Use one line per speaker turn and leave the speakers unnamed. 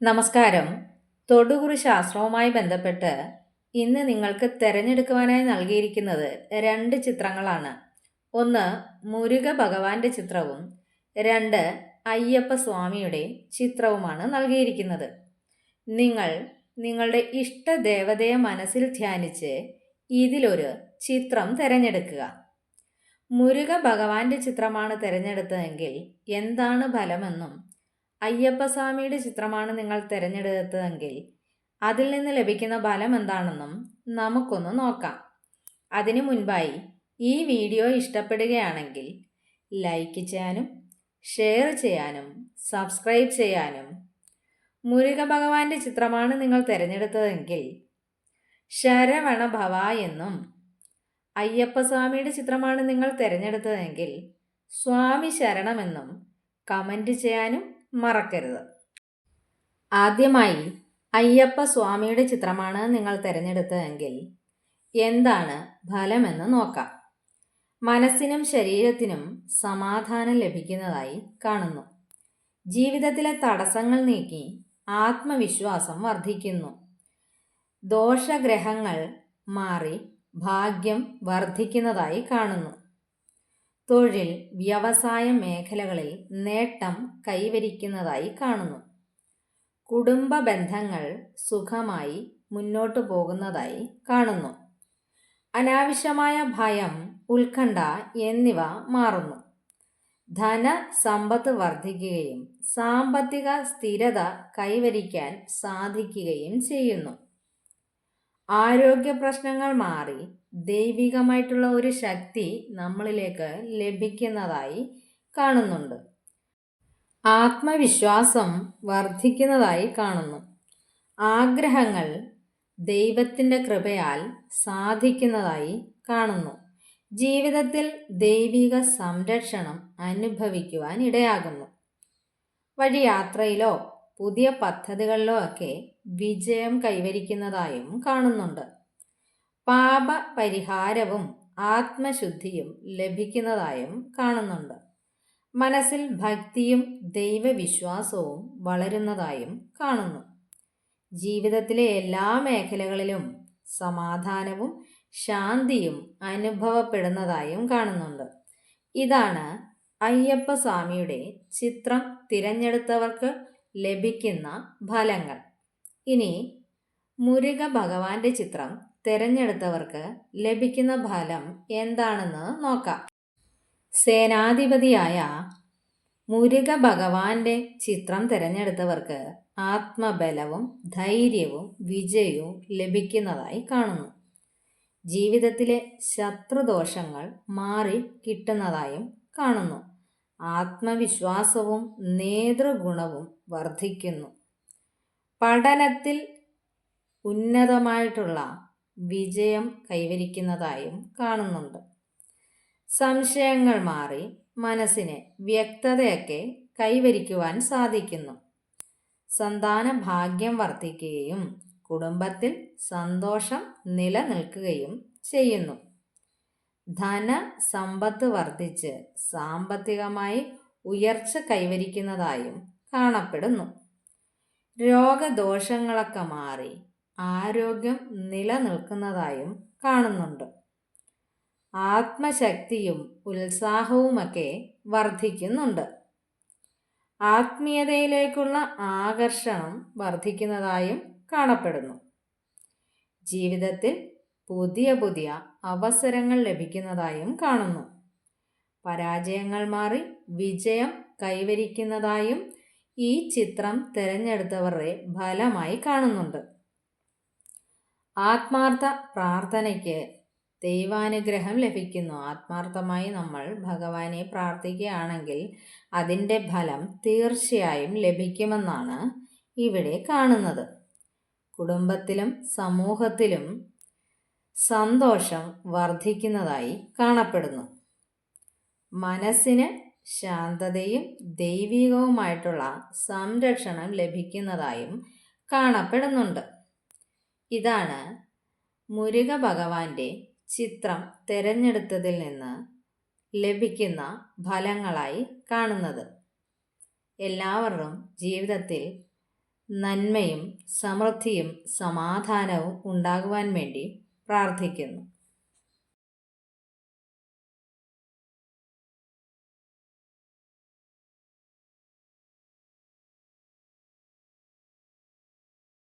നമസ്കാരം. തൊടുകുറി ശാസ്ത്രവുമായി ബന്ധപ്പെട്ട് ഇന്ന് നിങ്ങൾക്ക് തിരഞ്ഞെടുക്കുവാനായി നൽകിയിരിക്കുന്നത് രണ്ട് ചിത്രങ്ങളാണ്. ഒന്ന് മുരുക ഭഗവാന്റെ ചിത്രവും രണ്ട് അയ്യപ്പ സ്വാമിയുടെ ചിത്രവുമാണ് നൽകിയിരിക്കുന്നത്. നിങ്ങൾ നിങ്ങളുടെ ഇഷ്ട ദേവതയെ മനസ്സിൽ ധ്യാനിച്ച് ഇതിലൊരു ചിത്രം തിരഞ്ഞെടുക്കുക. മുരുക ഭഗവാന്റെ ചിത്രമാണ് തിരഞ്ഞെടുത്തതെങ്കിൽ എന്താണ് ഫലമെന്നും അയ്യപ്പസ്വാമിയുടെ ചിത്രമാണ് നിങ്ങൾ തിരഞ്ഞെടുത്തതെങ്കിൽ അതിൽ നിന്ന് ലഭിക്കുന്ന ഫലം എന്താണെന്നും നമുക്കൊന്ന് നോക്കാം. അതിനു മുൻപായി ഈ വീഡിയോ ഇഷ്ടപ്പെടുകയാണെങ്കിൽ ലൈക്ക് ചെയ്യാനും ഷെയർ ചെയ്യാനും സബ്സ്ക്രൈബ് ചെയ്യാനും മുരുക ഭഗവാന്റെ ചിത്രമാണ് നിങ്ങൾ തിരഞ്ഞെടുത്തതെങ്കിൽ ശരവണ ഭവ എന്നും അയ്യപ്പസ്വാമിയുടെ ചിത്രമാണ് നിങ്ങൾ തിരഞ്ഞെടുത്തതെങ്കിൽ സ്വാമി ശരണമെന്നും കമന്റ് ചെയ്യാനും മറക്കരുത്. ആദ്യമായി അയ്യപ്പ സ്വാമിയുടെ ചിത്രമാണ് നിങ്ങൾ തിരഞ്ഞെടുത്തതെങ്കിൽ എന്താണ് ഫലമെന്ന് നോക്കാം. മനസ്സിനും ശരീരത്തിനും സമാധാനം ലഭിക്കുന്നതായി കാണുന്നു. ജീവിതത്തിലെ തടസ്സങ്ങൾ നീക്കി ആത്മവിശ്വാസം വർദ്ധിക്കുന്നു. ദോഷഗ്രഹങ്ങൾ മാറി ഭാഗ്യം വർദ്ധിക്കുന്നതായി കാണുന്നു. തൊഴിൽ വ്യവസായ മേഖലകളിൽ നേട്ടം കൈവരിക്കുന്നതായി കാണുന്നു. കുടുംബ ബന്ധങ്ങൾ സുഖമായി മുന്നോട്ടു പോകുന്നതായി കാണുന്നു. അനാവശ്യമായ ഭയം ഉത്കണ്ഠ എന്നിവ മാറുന്നു. ധന സമ്പത്ത് വർദ്ധിക്കുകയും സാമ്പത്തിക സ്ഥിരത കൈവരിക്കാൻ സാധിക്കുകയും ചെയ്യുന്നു. ആരോഗ്യ പ്രശ്നങ്ങൾ മാറി ദൈവികമായിട്ടുള്ള ഒരു ശക്തി നമ്മളിലേക്ക് ലഭിക്കുന്നതായി കാണുന്നുണ്ട്. ആത്മവിശ്വാസം വർദ്ധിക്കുന്നതായി കാണുന്നു. ആഗ്രഹങ്ങൾ ദൈവത്തിന്റെ കൃപയാൽ സാധിക്കുന്നതായി കാണുന്നു. ജീവിതത്തിൽ ദൈവിക സംരക്ഷണം അനുഭവിക്കുവാൻ ഇടയാകുന്നു. വഴിയാത്രയിലോ പുതിയ പദ്ധതികളിലോ ഒക്കെ വിജയം കൈവരിക്കുന്നതായും കാണുന്നുണ്ട്. പാപ പരിഹാരവും ആത്മശുദ്ധിയും ലഭിക്കുന്നതായും കാണുന്നുണ്ട്. മനസ്സിൽ ഭക്തിയും ദൈവവിശ്വാസവും വളരുന്നതായും കാണുന്നു. ജീവിതത്തിലെ എല്ലാ മേഖലകളിലും സമാധാനവും ശാന്തിയും അനുഭവപ്പെടുന്നതായും കാണുന്നുണ്ട്. ഇതാണ് അയ്യപ്പ സ്വാമിയുടെ ചിത്രം തിരഞ്ഞെടുത്തവർക്ക് ലഭിക്കുന്ന ഫലങ്ങൾ. ഇനി മുരുക ഭഗവാന്റെ ചിത്രം തിരഞ്ഞെടുത്തവർക്ക് ലഭിക്കുന്ന ഫലം എന്താണെന്ന് നോക്കാം. സേനാധിപതിയായ മുരുക ഭഗവാന്റെ ചിത്രം തിരഞ്ഞെടുത്തവർക്ക് ആത്മബലവും ധൈര്യവും വിജയവും ലഭിക്കുന്നതായി കാണുന്നു. ജീവിതത്തിലെ ശത്രുദോഷങ്ങൾ മാറി കിട്ടുന്നതായും കാണുന്നു. ആത്മവിശ്വാസവും നേതൃഗുണവും വർദ്ധിക്കുന്നു പഠനത്തിൽ ഉന്നതമായിട്ടുള്ള വിജയം കൈവരിക്കുന്നതായും കാണുന്നുണ്ട്. സംശയങ്ങൾ മാറി മനസ്സിനെ വ്യക്തതയൊക്കെ കൈവരിക്കുവാൻ സാധിക്കുന്നു. സന്താന ഭാഗ്യം വർദ്ധിക്കുകയും കുടുംബത്തിൽ സന്തോഷം നിലനിൽക്കുകയും ചെയ്യുന്നു. ധന സമ്പത്ത് വർദ്ധിച്ച് സാമ്പത്തികമായി ഉയർച്ച കൈവരിക്കുന്നതായും കാണപ്പെടുന്നു. രോഗദോഷങ്ങളൊക്കെ മാറി ആരോഗ്യം നിലനിൽക്കുന്നതായും കാണുന്നുണ്ട്. ആത്മശക്തിയും ഉത്സാഹവുമൊക്കെ വർദ്ധിക്കുന്നുണ്ട്. ആത്മീയതയിലേക്കുള്ള ആകർഷണം വർദ്ധിക്കുന്നതായും കാണപ്പെടുന്നു. ജീവിതത്തിൽ പുതിയ പുതിയ അവസരങ്ങൾ ലഭിക്കുന്നതായും കാണുന്നു. പരാജയങ്ങൾ മാറി വിജയം കൈവരിക്കുന്നതായും ഈ ചിത്രം തിരഞ്ഞെടുത്തവരുടെ ഫലമായി കാണുന്നുണ്ട്. ആത്മാർത്ഥ പ്രാർത്ഥനയ്ക്ക് ദൈവാനുഗ്രഹം ലഭിക്കുന്നു. ആത്മാർത്ഥമായി നമ്മൾ ഭഗവാനെ പ്രാർത്ഥിക്കുകയാണെങ്കിൽ അതിന്റെ ഫലം തീർച്ചയായും ലഭിക്കുമെന്നാണ് ഇവിടെ കാണുന്നത്. കുടുംബത്തിലും സമൂഹത്തിലും സന്തോഷം വർദ്ധിക്കുന്നതായി കാണപ്പെടുന്നു. മനസ്സിന് ശാന്തതയും ദൈവികവുമായിട്ടുള്ള സംരക്ഷണം ലഭിക്കുന്നതായും കാണപ്പെടുന്നുണ്ട്. ഇതാണ് മുരുക ഭഗവാന്റെ ചിത്രം തിരഞ്ഞെടുത്തതിൽ നിന്ന് ലഭിക്കുന്ന ഫലങ്ങളായി കാണുന്നത്. എല്ലാവരും ജീവിതത്തിൽ നന്മയും സമൃദ്ധിയും സമാധാനവും ഉണ്ടാകുവാൻ വേണ്ടി പ്രാർത്ഥിക്കുന്നു.